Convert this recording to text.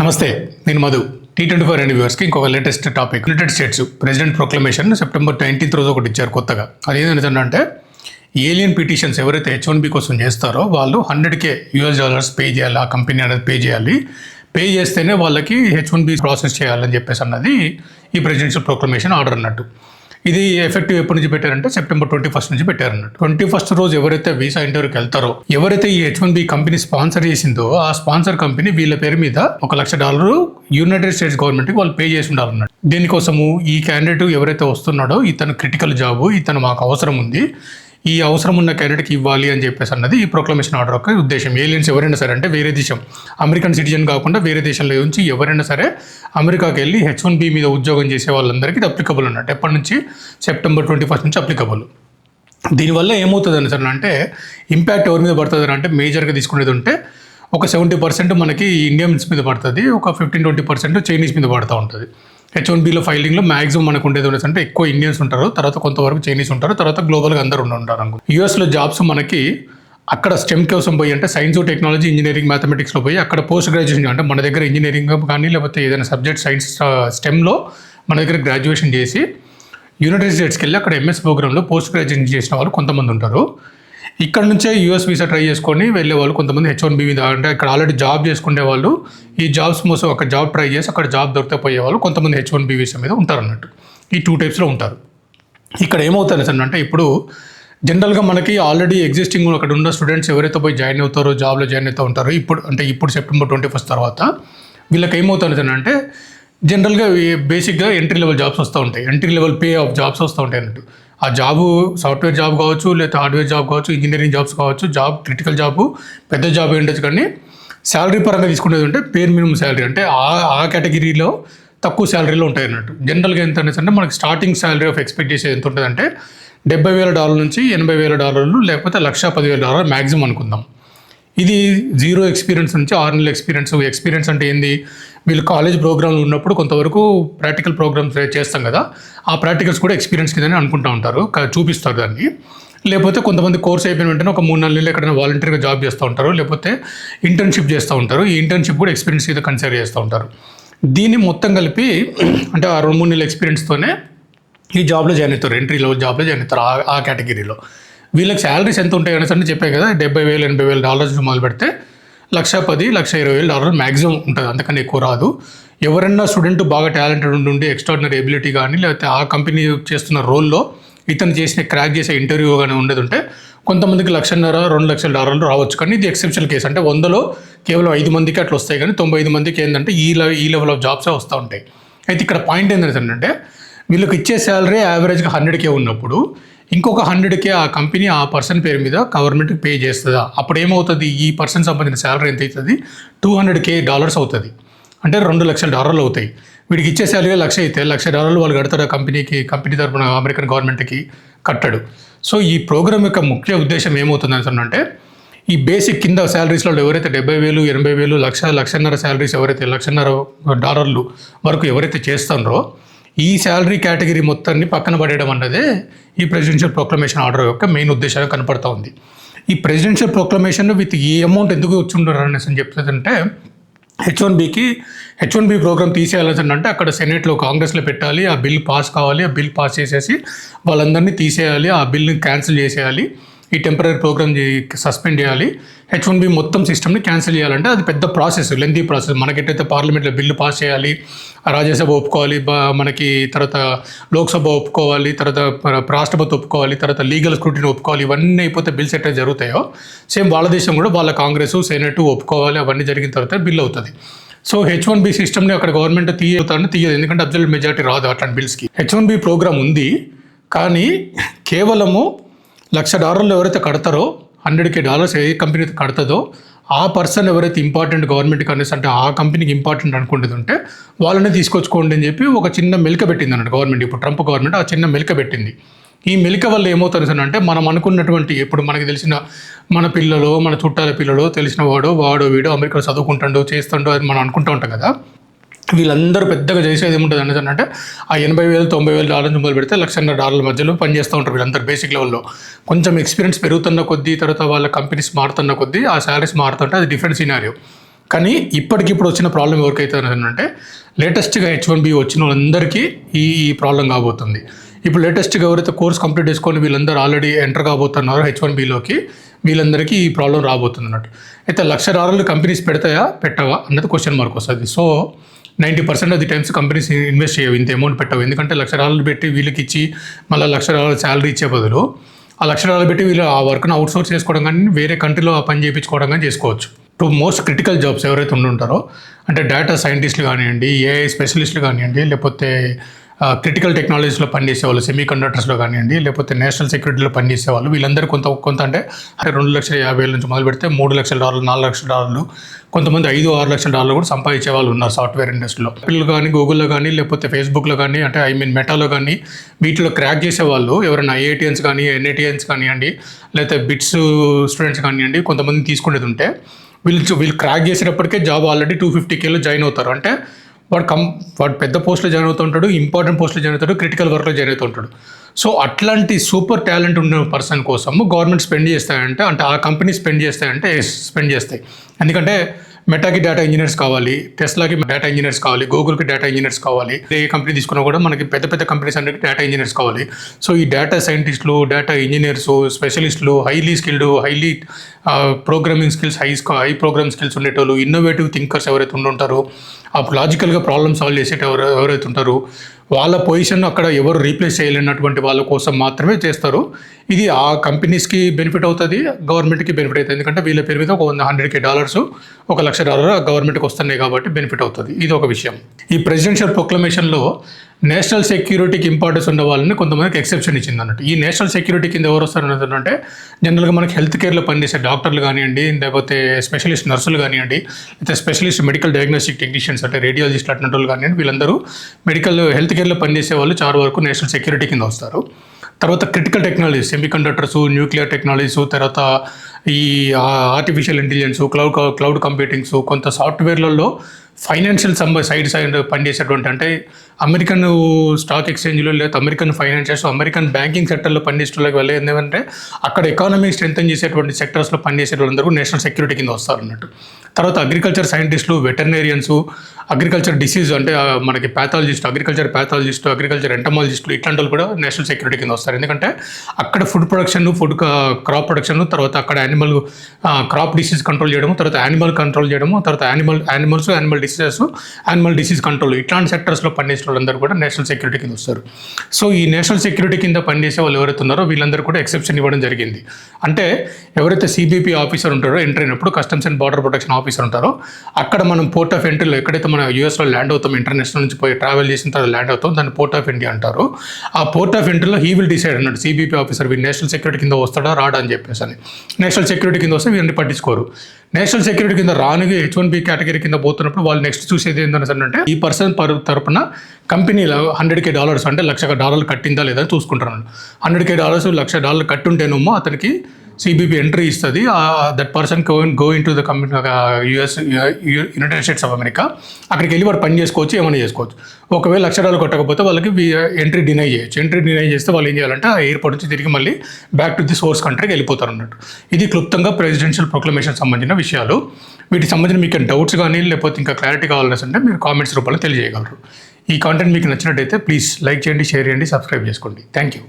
నమస్తే నేను Madhu. T twenty four and వ్యూవర్స్కి ఇంకొక latest topic. United States president proclamation September nineteenth రోజు ఒకటి ఇచ్చారు కొత్తగా. అది ఏంటంటే ఏలియన్ పిటిషన్స్ ఎవరైతే హెచ్ వన్ బి కోసం చేస్తారో వాళ్ళు hundred K US dollars pay చేయాలి ఆ కంపెనీ అనేది పే చేయాలి. పే చేస్తేనే వాళ్ళకి హెచ్ వన్ బి ప్రాసెస్ చేయాలని చెప్పేసి అన్నది ఈ ప్రెసిడెన్షియల్ ప్రొక్లమేషన్ ఆర్డర్ అన్నట్టు. ఇది ఎఫెక్టివ్ ఎప్పటి నుంచి పెట్టారంటే సెప్టెంబర్ ట్వంటీ ఫస్ట్ నుంచి పెట్టారన్నట్టు. ట్వంటీ ఫస్ట్ రోజు ఎవరైతే వీసా ఇంటర్వ్యూకి వెళ్తారో ఎవరైతే ఈ H one B company sponsor చేసిందో ఆ స్పాన్సర్ కంపెనీ వీళ్ళ పేరు మీద ఒక లక్ష డాలర్ యునైటెడ్ స్టేట్స్ గవర్నమెంట్కి వాళ్ళు పే చేసి ఉండాలన్నట్టు. దీనికోసము ఈ క్యాండిడేట్ ఎవరైతే వస్తున్నాడో ఇతను క్రిటికల్ జాబు ఇతను మాకు అవసరం ఉంది. ఈ అవసరం ఉన్న క్యాండిడేట్కి ఇవ్వాలి అని చెప్పేసి అన్నది ఈ ప్రొక్లమేషన్ ఆర్డర్ యొక్క ఉద్దేశం. ఏలియన్స్ ఎవరైనా సరే అంటే వేరే దేశం. అమెరికన్ సిటిజన్ కాకుండా వేరే దేశంలో నుంచి ఎవరైనా సరే అమెరికాకి వెళ్ళి హెచ్ వన్ బి మీద ఉద్యోగం చేసే వాళ్ళందరికీ ఇది అప్లికబుల్ అన్నట్టు. ఎప్పటి నుంచి? సెప్టెంబర్ ట్వంటీ ఫస్ట్ నుంచి అప్లికబుల్ దీనివల్ల ఏమవుతుంది సార్ అంటే ఇంపాక్ట్ ఎవరి మీద పడుతుంది అంటే మేజర్గా తీసుకునేది ఉంటే ఒక సెవెంటీ పర్సెంట్ మనకి ఇండియన్స్ మీద పడుతుంది ఒక ఫిఫ్టీన్ ట్వంటీ పర్సెంట్ చైనీస్ మీద పడుతూ ఉంటుంది. హెచ్ వన్ బీలో ఫైలింగ్లో మాక్సిమం మనకు ఉండేది ఉండేది అంటే ఎక్కువ ఇండియన్స్ ఉంటారు. తర్వాత కొంతవరకు చైనీస్ ఉంటారు. తర్వాత గ్లోబల్గా అందరూ ఉంటారు అనుకో యూఎస్లో జాబ్స్ మనకి అక్కడ స్టెమ్ కోసం పోయి అంటే సైన్స్ టెక్నాలజీ ఇంజనీరింగ్ మ్యాథమెటిక్స్లో పోయి అక్కడ పోస్ట్ గ్రాడ్యుయేషన్ అంటే మన దగ్గర ఇంజనీరింగ్ కానీ లేకపోతే ఏదైనా సబ్జెక్ట్ సైన్స్ స్టెమ్లో మన దగ్గర గ్రాడ్యుయేషన్ చేసి యునైటెడ్ స్టేట్స్కి వెళ్ళి అక్కడ ఎంఎస్ ప్రోగ్రామ్లో పోస్ట్ గ్రాడ్యుయేషన్ చేసిన వాళ్ళు కొంతమంది ఉంటారు. ఇక్కడ నుంచే యూఎస్ వీసా ట్రై చేసుకొని వెళ్ళే వాళ్ళు కొంతమంది హెచ్ వన్ బి మీద అంటే ఇక్కడ ఆల్రెడీ జాబ్ చేసుకునే వాళ్ళు ఈ జాబ్స్ మోసం ఒక జాబ్ ట్రై చేసి అక్కడ జాబ్ దొరికితే పోయే వాళ్ళు కొంతమంది హెచ్ వన్ బి వీసా మీద ఉంటారు అన్నట్టు. ఈ టూ టైప్స్లో ఉంటారు. ఇక్కడ ఏమవుతుంది సార్ అంటే ఇప్పుడు జనరల్గా మనకి ఆల్రెడీ ఎగ్జిస్టింగ్ అక్కడ ఉన్న స్టూడెంట్స్ ఎవరైతే పోయి జాయిన్ అవుతారో జాబ్లో జాయిన్ అవుతూ ఉంటారో ఇప్పుడు అంటే ఇప్పుడు సెప్టెంబర్ ట్వంటీ ఫస్ట్ తర్వాత వీళ్ళకి ఏమవుతుంది సార్ అంటే జనరల్గా బేసిక్గా ఎంట్రీ లెవెల్ జాబ్స్ వస్తూ ఉంటాయి. Entry level pay off jobs వస్తూ ఉంటాయి అన్నట్టు. ఆ జాబు సాఫ్ట్వేర్ జాబ్ కావచ్చు లేదా హార్డ్వేర్ జాబ్ కావచ్చు ఇంజనీరింగ్ జాబ్స్ కావచ్చు జాబ్ క్రిటికల్ జాబు పెద్ద జాబ్ ఉండొచ్చు కానీ శాలరీ పరంగా తీసుకునేది అంటే పేర్ మినిమం శాలరీ. అంటే ఆ ఆ కేటగిరీలో తక్కువ శాలరీలో ఉంటాయి అన్నట్టు. జనరల్గా ఎంత అనేసి అంటే మనకి స్టార్టింగ్ శాలరీ ఆఫ్ ఎక్స్పెక్ట్ చేసేది ఎంత ఉంటుందంటే డెబ్బై వేల డాలర్ నుంచి ఎనభై వేల డాలర్లు లేకపోతే లక్ష పదివేల డాలర్ మ్యాక్సిమం అనుకుందాం. ఇది జీరో ఎక్స్పీరియన్స్ నుంచి ఆరు నెలల ఎక్స్పీరియన్స్. ఎక్స్పీరియన్స్ అంటే ఏంది? వీళ్ళు కాలేజ్ ప్రోగ్రామ్లు ఉన్నప్పుడు కొంతవరకు ప్రాక్టికల్ ప్రోగ్రామ్స్ చేస్తాం కదా. ఆ ప్రాక్టికల్స్ కూడా ఎక్స్పీరియన్స్ కిందని అనుకుంటా ఉంటారు. చూపిస్తారు దాన్ని. లేకపోతే కొంతమంది కోర్స్ అయిపోయిన వెంటనే ఒక మూడు నాలుగు నెలలు ఎక్కడైనా వాలంటీర్గా జాబ్ చేస్తూ ఉంటారు. లేకపోతే ఇంటర్న్షిప్ చేస్తూ ఉంటారు. ఈ ఇంటర్న్షిప్ కూడా ఎక్స్పీరియన్స్ కింద కన్సిడర్ చేస్తూ ఉంటారు. దీన్ని మొత్తం కలిపి అంటే ఆ రెండు మూడు నెలల ఎక్స్పీరియన్స్తోనే ఈ జాబ్లో జాయిన్ అవుతారు. ఎంట్రీ లెవెల్ జాబ్లో జాయిన్ అవుతారు. ఆ కేటగిరీలో. వీళ్ళకి శాలరీస్ ఎంత ఉంటాయి అనేసి అంటే చెప్పాయి కదా డెబ్బై వేలు ఎనభై వేలు డాలర్స్ మొదలు పెడితే లక్ష పది లక్ష ఇరవై వేలు డాలర్ మ్యాక్సిమం ఉంటుంది. అంతకన్నా ఎక్కువ రాదు. ఎవరైనా స్టూడెంట్ బాగా టాలెంటెడ్ ఉండి ఎక్స్ట్రాడినరీ ఎబిలిటీ కానీ లేకపోతే ఆ కంపెనీ చేస్తున్న రోల్లో ఇతను చేసిన క్రాక్ చేసే ఇంటర్వ్యూ కానీ ఉండేది ఉంటే కొంతమందికి లక్షన్నర రెండు లక్షల డాలర్లు రావచ్చు. కానీ ఇది ఎక్సెప్షనల్ కేసు అంటే వందలో కేవలం ఐదు మందికి అట్లా వస్తాయి కానీ తొంభై ఐదు మందికి ఏంటంటే ఈ లెవెల్ ఈ లెవెల్ ఆఫ్ జాబ్సే వస్తూ ఉంటాయి. అయితే ఇక్కడ పాయింట్ ఏంటంటే వీళ్ళకి ఇచ్చే శాలరీ యావరేజ్గా హండ్రెడ్కే ఉన్నప్పుడు ఇంకొక హండ్రెడ్కే ఆ కంపెనీ ఆ పర్సన్ పేరు మీద గవర్నమెంట్కి పే చేస్తుందా? అప్పుడు ఏమవుతుంది? ఈ పర్సన్ సంబంధించిన శాలరీ ఎంత అవుతుంది టూ హండ్రెడ్ కే డాలర్స్ అవుతుంది. అంటే రెండు లక్షల డాలర్లు అవుతాయి. వీడికి ఇచ్చే శాలరీ లక్ష అయితే లక్ష డాలర్లు వాళ్ళు కడతారు ఆ కంపెనీకి కంపెనీ తరపున అమెరికన్ గవర్నమెంట్కి కట్టడు. సో ఈ ప్రోగ్రామ్ యొక్క ముఖ్య ఉద్దేశం ఏమవుతుంది అంటే ఈ బేసిక్ కింద శాలరీస్లో ఎవరైతే డెబ్బై వేలు ఎనభై వేలు లక్ష లక్షన్నర శాలరీస్ ఎవరైతే లక్షన్నర డాలర్లు వరకు ఎవరైతే చేస్తున్నారో ఈ శాలరీ కేటగిరీ మొత్తాన్ని పక్కన పడేయడం అన్నదే ఈ ప్రెసిడెన్షియల్ ప్రొక్లమేషన్ ఆర్డర్ యొక్క మెయిన్ ఉద్దేశంగా కనపడుతూ ఉంది. ఈ ప్రెసిడెన్షియల్ ప్రొక్లమేషన్ విత్ ఈ అమౌంట్ ఎందుకు వచ్చి ఉండరు అనేసి అని చెప్తుందంటే హెచ్ వన్ బికి హెచ్ వన్ బి ప్రోగ్రామ్ తీసేయాలని అంటే అక్కడ సెనేట్లో కాంగ్రెస్లో పెట్టాలి ఆ బిల్ పాస్ కావాలి ఆ బిల్ పాస్ చేసేసి వాళ్ళందరినీ తీసేయాలి ఆ బిల్ని క్యాన్సిల్ చేసేయాలి. ఈ టెంపరీ ప్రోగ్రామ్ సస్పెండ్ చేయాలి. హెచ్ వన్ బి మొత్తం సిస్టమ్ని క్యాన్సిల్ చేయాలంటే అది పెద్ద ప్రాసెస్ లెంతీ ప్రాసెస్ మనకెట్టయితే పార్లమెంట్లో బిల్లు పాస్ చేయాలి రాజ్యసభ ఒప్పుకోవాలి మనకి తర్వాత లోక్సభ ఒప్పుకోవాలి తర్వాత రాష్ట్రపతి ఒప్పుకోవాలి తర్వాత లీగల్ స్క్రూటిని ఒప్పుకోవాలి ఇవన్నీ అయిపోతే బిల్స్ ఎట్లా జరుగుతాయో సేమ్ వాళ్ళ దేశం కూడా వాళ్ళ కాంగ్రెస్ సెనెట్ ఒప్పుకోవాలి అవన్నీ జరిగిన తర్వాత బిల్ అవుతుంది. సో హెచ్ వన్ బి సిస్టమ్ని అక్కడ గవర్నమెంట్ తీయవుతారని తీయదు ఎందుకంటే అబ్జల్యూట్ మెజారిటీ రాదు అట్లాంటి బిల్స్కి. హెచ్ వన్ బి ప్రోగ్రామ్ ఉంది కానీ కేవలము లక్ష డాలర్లు ఎవరైతే కడతారో హండ్రెడ్ కే డాలర్స్ ఏ కంపెనీ అయితే కడతాదో ఆ పర్సన్ ఎవరైతే ఇంపార్టెంట్ గవర్నమెంట్ కనీసం అంటే ఆ కంపెనీకి ఇంపార్టెంట్ అనుకుంటుంది ఉంటే వాళ్ళనే తీసుకొచ్చుకోండి అని చెప్పి ఒక చిన్న మెలిక పెట్టింది అన్నట్టు గవర్నమెంట్ ఇప్పుడు ట్రంప్ గవర్నమెంట్ ఆ చిన్న మెలిక పెట్టింది. ఈ మెలిక వల్ల ఏమవుతుంది సార్ అంటే మనం అనుకున్నటువంటి ఇప్పుడు మనకి తెలిసిన మన పిల్లలు మన చుట్టాల పిల్లలు తెలిసిన వాడు వాడు వీడు అమెరికాలో చదువుకుంటాడు చేస్తుండో అని మనం అనుకుంటూ ఉంటాం కదా. వీళ్ళందరూ పెద్దగా చేసేది ఏముంటుంది అనేది అంటే ఆ ఎనభై వేలు తొంభై వేలు డాలర్ మొదలు పెడితే లక్షన్నర డాలర్ల మధ్యలో పనిచేస్తూ ఉంటారు వీళ్ళందరూ బేసిక్ లెవెల్లో కొంచెం ఎక్స్పీరియన్స్ పెరుగుతున్న కొద్దీ తర్వాత వాళ్ళ కంపెనీస్ మారుతున్న కొద్దీ ఆ శాలరీస్ మారుతుంటే అది డిఫరెంట్ సినారియో కానీ ఇప్పటికిప్పుడు వచ్చిన ప్రాబ్లం ఎవరికైతే అంటే లేటెస్ట్గా హెచ్ వన్ బి వచ్చిన వాళ్ళందరికీ ఈ ఈ ప్రాబ్లం కాబోతుంది. ఇప్పుడు లేటెస్ట్గా ఎవరైతే కోర్స్ కంప్లీట్ చేసుకొని వీళ్ళందరూ ఆల్రెడీ ఎంటర్ కాబోతున్నారో హెచ్ వన్ బిలోకి వీళ్ళందరికీ ఈ ప్రాబ్లం రాబోతుంది అన్నట్టు. అయితే లక్ష డాలర్లు కంపెనీస్ పెడతాయా? పెట్టవా? అన్నది క్వశ్చన్ మార్క్ వస్తుంది. So ninety percent of the times companies invest చేయవు. ఇంత అమౌంట్ పెట్టవు. ఎందుకంటే లక్ష డాలర్లు పెట్టి వీళ్ళకి ఇచ్చి మళ్ళీ లక్ష డాలర్ శాలరీ ఇచ్చే బదులు ఆ లక్ష డాలర్లు పెట్టి వీళ్ళు ఆ వర్క్ను అవుట్సోర్స్ చేసుకోవడం కానీ వేరే కంట్రీలో ఆ పని చేయించుకోవడం కానీ చేసుకోవచ్చు. టు మోస్ట్ క్రిటికల్ జాబ్స్ ఎవరైతే ఉండుంటారో అంటే డేటా సైంటిస్టులు కానివ్వండి ఏఐ స్పెషలిస్టులు కానివ్వండి లేకపోతే క్రిటికల్ టెక్నాలజీస్లో పనిచేసే వాళ్ళు సెమీ కండక్టర్స్లో కానివ్వండి లేకపోతే నేషనల్ సెక్యూరిటీలో పనిచేసే వాళ్ళు వీళ్ళందరూ కొంత కొంత అంటే రెండు లక్షల యాభై వేల నుంచి మొదలు పెడితే మూడు లక్షల డాలర్లు నాలుగు లక్షల డాలర్లు కొంతమంది ఐదు ఆరు లక్షల డాలర్లు కూడా సంపాదించే వాళ్ళు ఉన్నారు సాఫ్ట్వేర్ ఇండస్ట్రీలో. పిల్లలు కానీ గూగుల్లో కానీ లేకపోతే ఫేస్బుక్లో కానీ అంటే ఐ మీన్ మెటాలో కానీ వీటిలో క్రాక్ చేసే వాళ్ళు ఎవరైనా ఐఐటిఎన్స్ కానీ ఎన్ఐటిఎన్స్ కానివ్వండి లేకపోతే బిట్స్ స్టూడెంట్స్ కానివ్వండి కొంతమంది తీసుకునేది ఉంటే వీళ్ళు వీళ్ళు క్రాక్ చేసేటప్పటికే జాబ్ ఆల్రెడీ టూ ఫిఫ్టీ కేలో జాయిన్ అవుతారు. అంటే వాడు కం వాడు పెద్ద పోస్ట్లో జాయిన్ అవుతుంటాడు ఇంపార్టెంట్ పోస్ట్లో జాయిన్ అవుతాడు క్రిటికల్ వర్క్లో జాయిన్ అవుతుంటాడు సో అట్లాంటి సూపర్ టాలెంట్ ఉన్న పర్సన్ కోసం గవర్నమెంట్ స్పెండ్ చేస్తాయంటే అంటే ఆ కంపెనీ స్పెండ్ చేస్తాయంటే స్పెండ్ చేస్తాయి. ఎందుకంటే మెటాకి డేటా ఇంజనీర్స్ కావాలి టెస్లాకి డేటా ఇంజనీర్స్ కావాలి గూగుల్కి డేటా ఇంజనీర్స్ కావాలి ఏ కంపెనీ తీసుకున్నా కూడా మనకి పెద్ద పెద్ద కంపెనీస్ అన్నిటికీ డేటా ఇంజనీర్స్ కావాలి. సో ఈ డేటా సైంటిస్టులు data engineers స్పెషలిస్టులు highly skilled highly programming skills high high program skills ఉండేటోళ్ళు innovative thinkers ఎవరైతే ఉండుంటారో ఆ లాజికల్గా ప్రాబ్లమ్ సాల్వ్ చేసేట ఎవరైతే ఉంటారో వాళ్ళ పొజిషన్ అక్కడ ఎవరు రీప్లేస్ చేయలేనటువంటి వాళ్ళ కోసం మాత్రమే చేస్తారు. ఇది ఆ కంపెనీస్కి బెనిఫిట్ అవుతుంది గవర్నమెంట్కి బెనిఫిట్ అవుతుంది. ఎందుకంటే వీళ్ళ పేరు మీద ఒక వంద హండ్రెడ్ కే డాలర్స్ ఒక లక్ష డాలర్ గవర్నమెంట్కి వస్తున్నాయి కాబట్టి బెనిఫిట్ అవుతుంది. ఇది ఒక విషయం. ఈ ప్రెసిడెన్షియల్ ప్రొక్లమేషన్లో నేషనల్ సెక్యూరిటీకి ఇంపార్టెన్స్ ఉన్న వాళ్ళని కొంతమందికి ఎక్సెప్షన్ ఇచ్చింది అన్నట్టు. ఈ నేషనల్ సెక్యూరిటీ కింద ఎవరు వస్తారు అంటే జనరల్గా మనకి హెల్త్ కేర్లో పనిచేసే డాక్టర్లు కానివ్వండి లేకపోతే స్పెషలిస్ట్ నర్సులు కానివ్వండి లేకపోతే స్పెషలిస్ట్ మెడికల్ డయాగ్నోస్టిక్ టెక్నీషియన్స్ అంటే రేడియాలజిస్ట్ అటువంటి వాళ్ళు కానివ్వండి వీళ్ళందరూ మెడికల్ హెల్త్ కేర్లో పనిచేసే వాళ్ళు చాలా వరకు నేషనల్ సెక్యూరిటీ కింద వస్తారు. తర్వాత critical technologies semiconductors nuclear technologies తర్వాత ఈ artificial intelligence cloud cloud computings కొంత సాఫ్ట్వేర్లలో ఫైనాన్షియల్ సంబ సైడ్ సైడ్ పనిచేసేటువంటి అంటే అమెరికన్ స్టాక్ ఎక్స్చేంజ్లో లేదా అమెరికన్ ఫైనాన్షియల్స్ అమెరికన్ బ్యాంకింగ్ సెక్టర్లో పనిచేసేటోళ్ళకి వెళ్ళే ఏంటంటే అక్కడ ఎకానమీ స్ట్రెంగ్తన్ చేసేటువంటి సెక్టర్స్లో పనిచేసే వాళ్ళందరూ నేషనల్ సెక్యూరిటీ కింద వస్తారు అన్నట్టు. తర్వాత అగ్రికల్చర్ సైంటిస్టులు వెటర్నేరియన్స్ అగ్రికల్చర్ డిసీజ్ అంటే మనకి ప్యాథాలజిస్ట్ అగ్రికల్చర్ ప్యాథాలజిస్ట్ అగ్రికల్చర్ ఎంటమాలజిస్టులు ఇట్లాంటి వాళ్ళు కూడా నేషనల్ సెక్యూరిటీ కింద వస్తారు. ఎందుకంటే అక్కడ food production food crop production తర్వాత అక్కడ యానిమల్ క్రాప్ డిసీజ్ కంట్రోల్ చేయడము తర్వాత యానిమల్ కంట్రోల్ చేయడము తర్వాత animal animals animal diseases animal disease control ఇట్లాంటి సెక్టర్స్లో పనిచేసిన వాళ్ళందరూ కూడా నేషనల్ సెక్యూరిటీ కింద వస్తారు. సో ఈ నేషనల్ సెక్యూరిటీ కింద పనిచేసే వాళ్ళు ఎవరైతే ఉన్నారో వీళ్ళందరూ కూడా ఎక్సెప్షన్ ఇవ్వడం జరిగింది. అంటే ఎవరైతే సిబిపి ఆఫీసర్ ఉంటారో ఎంటర్ అయినప్పుడు customs and border protection officer ఉంటారో అక్కడ మనం పోర్ట్ ఆఫ్ ఎంట్రీలో ఎక్కడైతే మనం యూఎస్లో ల్యాండ్ అవుతాం ఇంటర్నేషనల్ నుంచి పోయి ట్రావెల్ చేసిన తర్వాత ల్యాండ్ అవుతాం దాన్ని పోర్ట్ ఆఫ్ ఇండియా అంటారు. ఆ పోర్ట్ ఆఫ్ ఎంట్రీలో హీ విల్ డిసైడ్ అన్నాడు సిబిపి ఆఫీసర్ వీళ్ళు నేషనల్ సెక్యూరిటీ కింద వస్తాడా రాడా అని చెప్పేసి అని. నేషనల్ సెక్యూరిటీ కింద వస్తే వీళ్ళని పట్టించుకోరు. నేషనల్ సెక్యూరిటీ కింద రానుగా హెచ్ వన్ బి కేటగిరీ కింద పోతున్నప్పుడు వాళ్ళు నెక్స్ట్ చూసేది ఏంటంటే అంటే ఈ పర్సన్ పర్ తరపున కంపెనీలో హండ్రెడ్ కే డాలర్స్ అంటే లక్ష డాలర్లు కట్టిందా లేదా అని చూసుకుంటారు హండ్రెడ్ కే డాలర్స్ లక్ష డాలర్లు కట్టుంటేనేమో అతనికి సిబిపి ఎంట్రీ ఇస్తుంది. That person go go in to the company US United States of America అక్కడికి వెళ్ళి వాడు పని చేసుకోవచ్చు ఏమైనా చేసుకోవచ్చు. ఒకవేళ లక్ష డాలర్ కొట్టకపోతే వాళ్ళకి ఎంట్రీ డినై uh, చేయొచ్చు. ఎంట్రీ డినై చేస్తే వాళ్ళు ఏం చేయాలంటే ఆ ఎయిర్పోర్ట్ నుంచి తిరిగి మళ్ళీ బ్యాక్ టు ది సోర్స్ కంట్రీకి వెళ్ళిపోతారు అన్నట్టు. ఇది క్లుప్తంగా ప్రెసిడెన్షియల్ ప్రొక్లమేషన్ సంబంధించిన విషయాలు. వీటికి సంబంధించిన మీకు డౌట్స్ కానీ లేకపోతే ఇంకా క్లారిటీ కావాల్సి అంటే మీరు కామెంట్స్ రూపంలో తెలియజేయగలరు. ఈ కాంటెంట్ మీకు నచ్చినట్టయితే ప్లీజ్ లైక్ చేయండి షేర్ చేయండి సబ్స్క్రైబ్ చేసుకోండి. Thank you